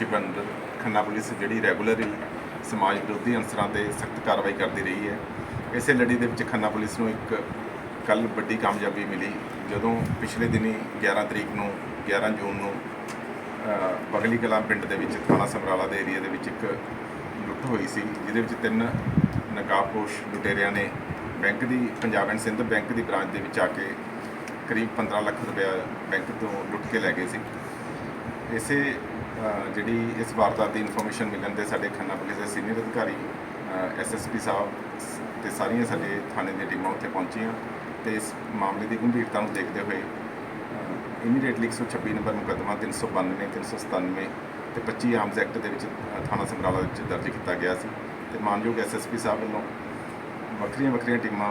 Leadership Khanna police ਜਿਹੜੀ regularly ਸਮਾਜ ਵਿਰੋਧੀ ਅਨਸਰਾਂ ਤੇ ਸਖਤ ਕਾਰਵਾਈ ਕਰਦੀ ਰਹੀ ਹੈ। ਇਸੇ ਲੜੀ ਦੇ ਵਿੱਚ ਖੰਨਾ ਪੁਲਿਸ ਨੂੰ ਇੱਕ ਕੱਲ ਵੱਡੀ ਕਾਮਯਾਬੀ ਮਿਲੀ, ਜਦੋਂ ਪਿਛਲੇ ਦਿਨੀ 11 ਤਰੀਕ ਨੂੰ 11 ਜੂਨ ਨੂੰ ਬਗਲੀ ਕਲਾਂ ਪਿੰਡ ਦੇ ਵਿੱਚ ਥਾਣਾ ਸਮਰਾਲਾ ਦੇ ਏਰੀਆ ਦੇ ਵਿੱਚ ਇੱਕ ਲੁੱਟ ਹੋਈ ਸੀ, ਜਿਹਦੇ ਵਿੱਚ ਤਿੰਨ ਨਕਾਬਪੋਸ਼ ਲੁਟੇਰਿਆਂ ਨੇ ਬੈਂਕ ਦੀ, ਪੰਜਾਬ ਐਂਡ ਸਿੰਧ ਬੈਂਕ ਦੀ ਬ੍ਰਾਂਚ ਦੇ ਵਿੱਚ ਆ ਕੇ ਕਰੀਬ 15 ਲੱਖ ਰੁਪਇਆ ਬੈਂਕ ਤੋਂ ਲੁੱਟ ਕੇ ਲੈ ਗਏ ਸੀ। ਇਸੇ ਜਿਹੜੀ ਇਸ ਵਾਰਦਾਤ ਦੀ ਇਨਫੋਰਮੇਸ਼ਨ ਮਿਲਣ ਤੇ ਸਾਡੇ ਖੰਨਾ ਪੁਲਿਸ ਦੇ ਸੀਨੀਅਰ ਅਧਿਕਾਰੀ ਐਸਐਸਪੀ ਸਾਹਿਬ ਸ- ਤੇ ਸਾਰੀਆਂ ਸਾਡੇ ਥਾਣੇ ਦੀਆਂ ਟੀਮਾਂ ਉੱਥੇ ਪਹੁੰਚੀਆਂ ਤੇ ਇਸ ਮਾਮਲੇ ਦੀ ਗੰਭੀਰਤਾ ਨੂੰ ਦੇਖਦੇ ਹੋਏ ਇਮੀਡੀਏਟਲੀ 126 ਨੰਬਰ ਮੁਕੱਦਮਾ 392 397 ਤੇ 25 ਆਰਮਸ ਐਕਟ ਦੇ ਵਿੱਚ ਥਾਣਾ ਸਮਰਾਲਾ ਵਿੱਚ ਦਰਜ ਕੀਤਾ ਗਿਆ ਸੀ ਤੇ ਮਾਨਯੋਗ ਐਸਐਸਪੀ ਸਾਹਿਬ ਵੱਲੋਂ ਵੱਖਰੀਆਂ ਵੱਖਰੀਆਂ ਟੀਮਾਂ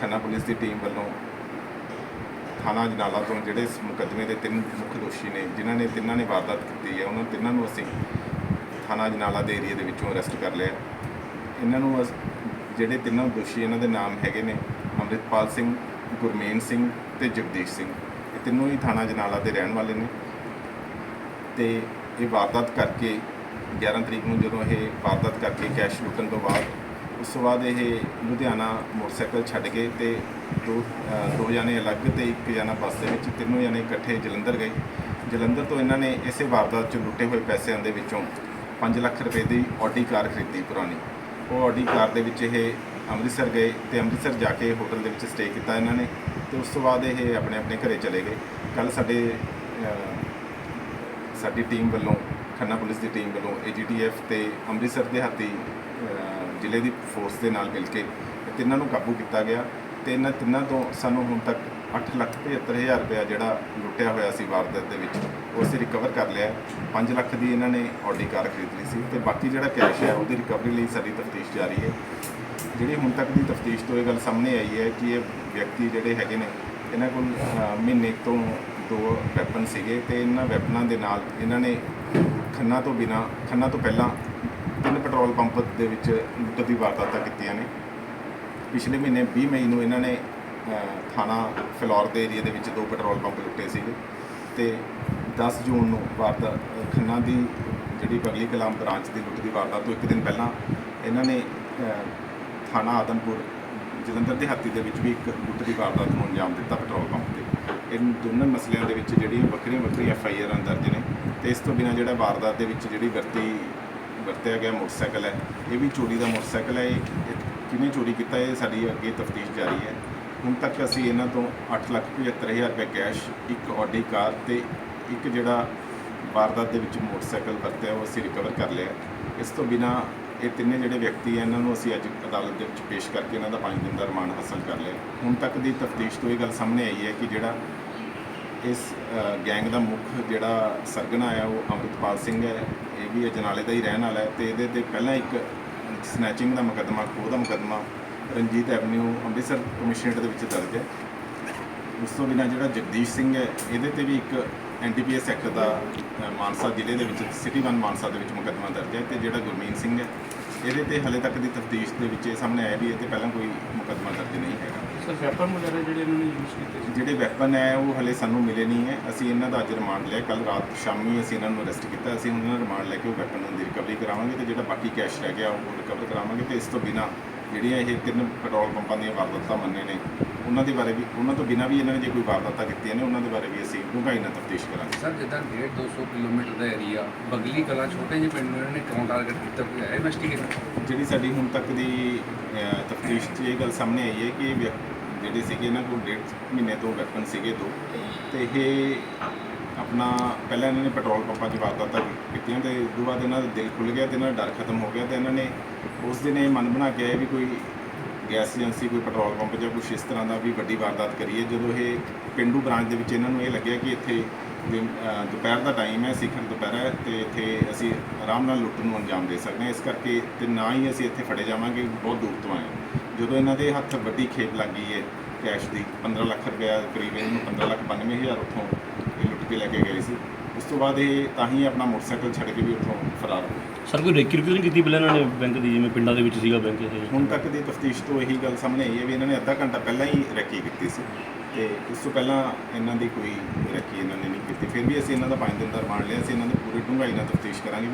ਖੰਨਾ ਪੁਲਿਸ ਦੀ ਟੀਮ ਵੱਲੋਂ ਥਾਣਾ ਜਨਾਲਾ ਤੋਂ ਜਿਹੜੇ ਇਸ ਮੁਕੱਦਮੇ ਦੇ ਤਿੰਨ ਮੁੱਖ ਦੋਸ਼ੀ ਨੇ, ਜਿਨ੍ਹਾਂ ਨੇ ਤਿੰਨਾਂ ਨੇ ਵਾਰਦਾਤ ਕੀਤੀ ਹੈ, ਉਹਨਾਂ ਤਿੰਨਾਂ ਨੂੰ ਅਸੀਂ ਥਾਣਾ ਜਨਾਲਾ ਦੇ ਏਰੀਆ ਦੇ ਵਿੱਚੋਂ ਅਰੈਸਟ ਕਰ ਲਿਆ ਇਹਨਾਂ ਨੂੰ ਅਸ- ਜਿਹੜੇ ਤਿੰਨਾਂ ਦੋਸ਼ੀ ਇਹਨਾਂ ਦੇ ਨਾਮ ਹੈਗੇ ਨੇ, ਅੰਮ੍ਰਿਤਪਾਲ ਸਿੰਘ, ਗੁਰਮੇਨ ਸਿੰਘ ਤੇ ਜਗਦੀਸ਼ ਸਿੰਘ। ਇਹ ਤਿੰਨੋਂ ਹੀ ਥਾਣਾ ਜਨਾਲਾ ਦੇ ਰਹਿਣ ਵਾਲੇ ਨੇ। ਤੇ ਇਹ ਵਾਰਦਾਤ ਕਰਕੇ 11 ਤਰੀਕ ਨੂੰ ਜਦੋਂ ਇਹ ਵਾਰਦਾਤ ਕਰਕੇ ਕੈਸ਼ ਲੁੱਟਣ ਤੋਂ ਬਾਅਦ ਉਸ ਤੋਂ ਬਾਅਦ ਇਹ ਲੁਧਿਆਣਾ ਮੋਟਰਸਾਈਕਲ ਛੱਡ ਕੇ ਤੇ ਦੋ ਦੋ ਜਣੇ ਅਲੱਗ ਤੇ ਇੱਕ ਜਾਣਾ ਬੱਸ ਦੇ ਵਿੱਚ, ਤਿੰਨੋਂ ਜਾਣੇ ਇਕੱਠੇ ਜਲੰਧਰ ਗਏ। ਜਲੰਧਰ ਤੋਂ ਇਹਨਾਂ ਨੇ ਇਸੇ ਵਾਰਦਾਤ 'ਚ ਲੁੱਟੇ ਹੋਏ ਪੈਸਿਆਂ ਦੇ ਵਿੱਚੋਂ 5 ਲੱਖ ਰੁਪਏ ਦੀ ਆਡੀ ਕਾਰ ਖਰੀਦੀ ਪੁਰਾਣੀ। ਉਹ ਆਡੀ ਕਾਰ ਦੇ ਵਿੱਚ ਇਹ ਅੰਮ੍ਰਿਤਸਰ ਗਏ ਤੇ ਅੰਮ੍ਰਿਤਸਰ ਜਾ ਕੇ ਹੋਟਲ ਦੇ ਵਿੱਚ ਸਟੇ ਕੀਤਾ ਇਹਨਾਂ ਨੇ ਤੇ ਉਸ ਤੋਂ ਬਾਅਦ ਇਹ ਆਪਣੇ ਆਪਣੇ ਘਰੇ ਚਲੇ ਗਏ। ਕੱਲ ਸਾਡੇ ਸਾਡੀ ਟੀਮ ਵੱਲੋਂ ਖੰਨਾ ਪੁਲਿਸ ਦੀ ਟੀਮ ਵੱਲੋਂ ਏਜੀਟੀਐਫ ਤੇ ਅੰਮ੍ਰਿਤਸਰ ਦੇ ਹਾਤੀ ਜ਼ਿਲ੍ਹੇ ਦੀ ਫੋਰਸ ਦੇ ਨਾਲ ਮਿਲ ਕੇ ਤਿੰਨਾਂ ਨੂੰ ਕਾਬੂ ਕੀਤਾ ਗਿਆ ਤੇ ਇਹਨਾਂ ਤਿੰਨਾਂ ਤੋਂ ਸਾਨੂੰ ਹੁਣ ਤੱਕ 875000 ਰੁਪਇਆ ਜਿਹੜਾ ਲੁੱਟਿਆ ਹੋਇਆ ਸੀ ਵਾਰਦਾਤ ਦੇ ਵਿੱਚ, ਉਹ ਅਸੀਂ ਰਿਕਵਰ ਕਰ ਲਿਆ। 5 ਲੱਖ ਦੀ ਇਹਨਾਂ ਨੇ ਆਡੀ ਕਾਰ ਖਰੀਦ ਲਈ ਸੀ ਤੇ ਬਾਕੀ ਜਿਹੜਾ ਕੈਸ਼ ਹੈ, ਉਹਦੀ ਰਿਕਵਰੀ ਲਈ ਸਾਡੀ ਤਫਤੀਸ਼ ਜਾਰੀ ਹੈ। ਜਿਹੜੀ ਹੁਣ ਤੱਕ ਦੀ ਤਫਤੀਸ਼ ਤੋਂ ਇਹ ਗੱਲ ਸਾਹਮਣੇ ਆਈ ਹੈ ਕਿ ਇਹ ਵਿਅਕਤੀ ਜਿਹੜੇ ਹੈਗੇ ਨੇ, ਇਹਨਾਂ ਕੋਲ ਮਹੀਨੇ ਤੋਂ ਦੋ ਵੈਪਨ ਸੀਗੇ ਤੇ ਇਹਨਾਂ ਵੈਪਨਾਂ ਦੇ ਨਾਲ ਇਹਨਾਂ ਨੇ ਖੰਨਾ ਤੋਂ ਬਿਨਾ, ਖੰਨਾ ਤੋਂ ਪਹਿਲਾਂ ਤਿੰਨ ਪੈਟਰੋਲ ਪੰਪ ਦੇ ਵਿੱਚ ਲੁੱਟ ਦੀ ਵਾਰਦਾਤਾਂ ਕੀਤੀਆਂ ਨੇ। ਪਿਛਲੇ ਮਹੀਨੇ 20 ਮਈ ਨੂੰ ਇਹਨਾਂ ਨੇ ਥਾਣਾ ਫਿਲੌਰ ਦੇ ਏਰੀਆ ਦੇ ਵਿੱਚ ਦੋ ਪੈਟਰੋਲ ਪੰਪ ਲੁੱਟੇ ਸੀਗੇ ਤੇ 10 ਜੂਨ ਨੂੰ ਵਾਰਦਾਤ ਖੰਨਾ ਦੀ ਜਿਹੜੀ ਪਗਲੀ ਕਲਾਮ ਬ੍ਰਾਂਚ ਦੀ ਲੁੱਟ ਦੀ ਵਾਰਦਾਤ ਤੋਂ ਇੱਕ ਦਿਨ ਪਹਿਲਾਂ ਇਹਨਾਂ ਨੇ ਥਾਣਾ ਆਦਮਪੁਰ, ਜਲੰਧਰ ਦੇ ਹਾਤੀ ਦੇ ਵਿੱਚ ਵੀ ਇੱਕ ਲੁੱਟ ਦੀ ਵਾਰਦਾਤ ਨੂੰ ਅੰਜਾਮ ਦਿੱਤਾ ਪੈਟਰੋਲ ਪੰਪ ਤੇ। ਇਹ ਦੋਨਾਂ ਮਸਲਿਆਂ ਦੇ ਵਿੱਚ ਜਿਹੜੀਆਂ ਵੱਖਰੀਆਂ ਵੱਖਰੀਆਂ ਐਫ ਆਈ ਆਰਾਂ ਦਰਜ ਨੇ ਤੇ ਇਸ ਤੋਂ ਬਿਨਾਂ ਜਿਹੜਾ ਵਾਰਦਾਤ ਦੇ ਵਿੱਚ ਜਿਹੜੀ ਵਰਤੀ ਵਰਤਿਆ ਗਿਆ ਮੋਟਰਸਾਈਕਲ ਹੈ। ਇਹ ਵੀ ਚੋਰੀ ਦਾ ਮੋਟਰਸਾਈਕਲ ਹੈ। ਇਹ ਇਹ ਕਿਹਨੇ ਚੋਰੀ ਕੀਤਾ ਇਹ ਸਾਡੀ ਅੱਗੇ ਤਫਤੀਸ਼ ਜਾਰੀ ਹੈ। ਹੁਣ ਤੱਕ ਅਸੀਂ ਇਹਨਾਂ ਤੋਂ 875000 ਰੁਪਏ ਕੈਸ਼, ਇੱਕ ਆਡੀ ਕਾਰ ਤੇ ਇੱਕ ਜਿਹੜਾ ਵਾਰਦਾਤ ਦੇ ਵਿੱਚ ਮੋਟਰਸਾਈਕਲ ਵਰਤਿਆ, ਉਹ ਅਸੀਂ ਰਿਕਵਰ ਕਰ ਲਿਆ। ਇਸ ਤੋਂ ਬਿਨਾ ਇਹ ਤਿੰਨੇ ਜਿਹੜੇ ਵਿਅਕਤੀ ਹੈ, ਇਹਨਾਂ ਨੂੰ ਅਸੀਂ ਅੱਜ ਅਦਾਲਤ ਦੇ ਵਿੱਚ ਪੇਸ਼ ਕਰਕੇ ਇਹਨਾਂ ਦਾ 5 ਦਿਨ ਦਾ ਰਿਮਾਂਡ ਹਾਸਲ ਕਰ ਲਿਆ। ਹੁਣ ਤੱਕ ਦੀ ਤਫਤੀਸ਼ ਤੋਂ ਇਹ ਗੱਲ ਸਾਹਮਣੇ ਆਈ ਹੈ ਕਿ ਜਿਹੜਾ ਇਸ ਗੈਂਗ ਦਾ ਮੁੱਖ ਜਿਹੜਾ ਸਰਗਨਾ ਹੈ, ਉਹ ਅੰਮ੍ਰਿਤਪਾਲ ਸਿੰਘ ਹੈ। ਇਹ ਵੀ ਅਜਨਾਲੇ ਦਾ ਹੀ ਰਹਿਣ ਵਾਲਾ ਹੈ ਤੇ ਇਹਦੇ ਤੇ ਪਹਿਲਾਂ ਇੱਕ ਸਨੈਚਿੰਗ ਦਾ ਮੁਕੱਦਮਾ, ਖੋਹ ਦਾ ਮੁਕੱਦਮਾ ਰਣਜੀਤ ਐਵਨਿਊ ਅੰਮ੍ਰਿਤਸਰ ਕਮਿਸ਼ਨਰੇਟ ਦੇ ਵਿੱਚ ਦਰਜ ਹੈ। ਉਸ ਤੋਂ ਬਿਨਾਂ ਜਿਹੜਾ ਜਗਦੀਸ਼ ਸਿੰਘ ਹੈ, ਇਹਦੇ ਤੇ ਵੀ ਇੱਕ ਐਨਡੀਪੀਐਸ ਐਕਟ ਦਾ ਮਾਨਸਾ ਜ਼ਿਲ੍ਹੇ ਦੇ ਵਿੱਚ ਸਿਟੀ 1 ਮਾਨਸਾ ਦੇ ਵਿੱਚ ਮੁਕੱਦਮਾ ਦਰਜ ਹੈ ਤੇ ਜਿਹੜਾ ਗੁਰਮੀਤ ਸਿੰਘ ਹੈ, ਇਹਦੇ ਤੇ ਹਲੇ ਤੱਕ ਦੀ ਤਫਤੀਸ਼ ਦੇ ਵਿੱਚ ਇਹ ਸਾਹਮਣੇ ਆਇਆ ਵੀ ਇਹ ਤੇ ਪਹਿਲਾਂ ਕੋਈ ਮੁਕੱਦਮਾ ਦਰਜ ਵੈਪਨ ਵਗੈਰਾ ਜਿਹੜੇ ਇਹਨਾਂ ਨੇ ਯੂਜ਼ ਕੀਤੇ ਸੀ? ਜਿਹੜੇ ਵੈਪਨ ਹੈ ਉਹ ਹਲੇ ਸਾਨੂੰ ਮਿਲੇ ਨਹੀਂ ਹੈ। ਅਸੀਂ ਇਹਨਾਂ ਦਾ ਅੱਜ ਰਿਮਾਂਡ ਲਿਆ। ਕੱਲ ਰਾਤ ਸ਼ਾਮੀ ਅਸੀਂ ਇਹਨਾਂ ਨੂੰ ਅਰੈਸਟ ਕੀਤਾ। ਅਸੀਂ ਉਹਨਾਂ ਦਾ ਰਿਮਾਂਡ ਲੈ ਕੇ ਉਹ ਵੈਪਨ ਦੀ ਰਿਕਵਰੀ ਕਰਾਵਾਂਗੇ ਤੇ ਜਿਹੜਾ ਬਾਕੀ ਕੈਸ਼ ਰਹਿ ਗਿਆ ਉਹ ਰਿਕਵਰ ਕਰਾਵਾਂਗੇ ਤੇ ਇਸ ਤੋਂ ਬਿਨਾ ਜਿਹੜੀਆਂ ਇਹ ਤਿੰਨ ਪੈਟਰੋਲ ਪੰਪਾਂ ਦੀਆਂ ਵਾਰਦਾਤਾਂ ਮੰਨੇ ਨੇ ਉਹਨਾਂ ਦੇ ਬਾਰੇ ਵੀ ਉਹਨਾਂ ਤੋਂ ਬਿਨਾਂ ਵੀ ਇਹਨਾਂ ਨੇ ਜੇ ਕੋਈ ਵਾਰਦਾਤਾਂ ਕੀਤੀਆਂ ਨੇ ਉਹਨਾਂ ਦੇ ਬਾਰੇ ਵੀ ਅਸੀਂ ਡੂੰਘਾਈ ਨਾਲ ਤਫਤੀਸ਼ ਕਰਾਂਗੇ। ਸਰ ਜਿੱਦਾਂ 1.5 200 ਕਿਲੋਮੀਟਰ ਦਾ ਏਰੀਆ ਬਗਲੀ ਕਲਾ ਛੋਟੇ ਜਿਹੇ ਪਿੰਡ ਨੂੰ ਇਹਨਾਂ ਨੇ ਕਿਉਂ ਟਾਰਗੇਟ ਕੀਤਾ? ਕੋਈ ਹੈ ਇਨਵੈਸਟੀਗੇਸ਼ਨ ਜਿਹੜੀ ਸਾਡੀ ਹੁਣ ਤੱਕ ਦੀ ਤਫਤੀਸ਼ 'ਚ ਇਹ ਗੱਲ ਸਾਹਮਣੇ ਆਈ ਹੈ ਕਿ ਜਿਹੜੇ ਸੀਗੇ ਇਹਨਾਂ ਕੋਲ ਡੇਢ ਮਹੀਨੇ ਤੋਂ ਵੈਪਨ ਸੀਗੇ ਦੋ। ਤੇ ਇਹ ਆਪਣਾ ਪਹਿਲਾਂ ਇਹਨਾਂ ਨੇ ਪੈਟਰੋਲ ਪੰਪਾਂ 'ਚ ਵਾਰਦਾਤਾਂ ਕੀਤੀਆਂ ਤੇ ਉਸ ਤੋਂ ਬਾਅਦ ਇਹਨਾਂ ਦਾ ਦਿਲ ਖੁੱਲ ਗਿਆ ਤੇ ਇਹਨਾਂ ਦਾ ਡਰ ਖਤਮ ਹੋ ਗਿਆ ਤੇ ਇਹਨਾਂ ਨੇ ਉਸ ਦਿਨ ਇਹ ਮਨ ਬਣਾ ਕੇ ਆਏ ਵੀ ਕੋਈ ਗੈਸ ਏਜੰਸੀ ਕੋਈ ਪੈਟਰੋਲ ਪੰਪ ਜਾਂ ਕੁਛ ਇਸ ਤਰ੍ਹਾਂ ਦਾ ਵੀ ਵੱਡੀ ਵਾਰਦਾਤ ਕਰੀਏ। ਜਦੋਂ ਇਹ ਪਿੰਡੂ ਬ੍ਰਾਂਚ ਦੇ ਵਿੱਚ ਇਹਨਾਂ ਨੂੰ ਇਹ ਲੱਗਿਆ ਕਿ ਇੱਥੇ ਦਿਨ- ਅ, ਦੁਪਹਿਰ ਦਾ ਟਾਈਮ ਹੈ ਸਿਖਰ ਦੁਪਹਿਰ ਹੈ ਤੇ ਇੱਥੇ ਅਸੀਂ ਆਰਾਮ ਨਾਲ ਲੁੱਟ ਨੂੰ ਅੰਜਾਮ ਦੇ ਸਕਦੇ ਹਾਂ। ਇਸ ਕਰਕੇ ਤੇ ਨਾ ਹੀ ਅਸੀਂ ਇੱਥੇ ਫੜੇ ਜਾਵਾਂਗੇ ਬਹੁਤ ਦੂਰ ਤੋਂ ਆਏ ਹਾਂ। ਜਦੋਂ ਇਹਨਾਂ ਦੇ ਹੱਥ ਵੱਡੀ ਖੇਪ ਲੱਗ ਗਈ ਹੈ ਕੈਸ਼ ਦੀ 15 ਲੱਖ ਰੁਪਇਆ ਕਰੀਬ ਇਹਨੂੰ 15 ਲੱਖ 92 ਹਜ਼ਾਰ ਉੱਥੋਂ ਇਹ ਲੁੱਟ ਕੇ ਲੈ ਕੇ ਗਏ ਸੀ। ਉਸ ਤੋਂ ਬਾਅਦ ਇਹ ਤਾਂ ਹੀ ਆਪਣਾ ਮੋਟਰਸਾਈਕਲ ਛੱਡ ਕੇ ਵੀ ਉੱਥੋਂ ਫਰਾਰ ਹੋ ਗਏ। ਸਰ ਕੋਈ ਰੇਕੀ ਰੁਕੀ ਨਹੀਂ ਕੀਤੀ ਪਹਿਲਾਂ ਇਹਨਾਂ ਨੇ ਬੈਂਕ ਦੀ ਜਿਵੇਂ ਪਿੰਡਾਂ ਦੇ ਵਿੱਚ ਸੀਗਾ ਬੈਂਕ ਇਹ? ਹੁਣ ਤੱਕ ਦੀ ਤਫਤੀਸ਼ ਤੋਂ ਇਹੀ ਗੱਲ ਸਾਹਮਣੇ ਆਈ ਹੈ ਵੀ ਇਹਨਾਂ ਨੇ ਅੱਧਾ ਘੰਟਾ ਪਹਿਲਾਂ ਹੀ ਰੈਕੀ ਕੀਤੀ ਸੀ ਤੇ ਉਸ ਤੋਂ ਪਹਿਲਾਂ ਇਹਨਾਂ ਦੀ ਕੋਈ ਰੈਕੀ ਇਹਨਾਂ ਨੇ ਨਹੀਂ ਕੀਤੀ। ਫਿਰ ਵੀ ਅਸੀਂ ਇਹਨਾਂ ਦਾ 5 ਦਿਨ ਦਾ ਰਿਮਾਂਡ ਲਿਆ ਅਸੀਂ ਇਹਨਾਂ ਦੀ ਪੂਰੀ ਡੂੰਘਾਈ ਨਾਲ ਤਫਤੀਸ਼ ਕਰਾਂਗੇ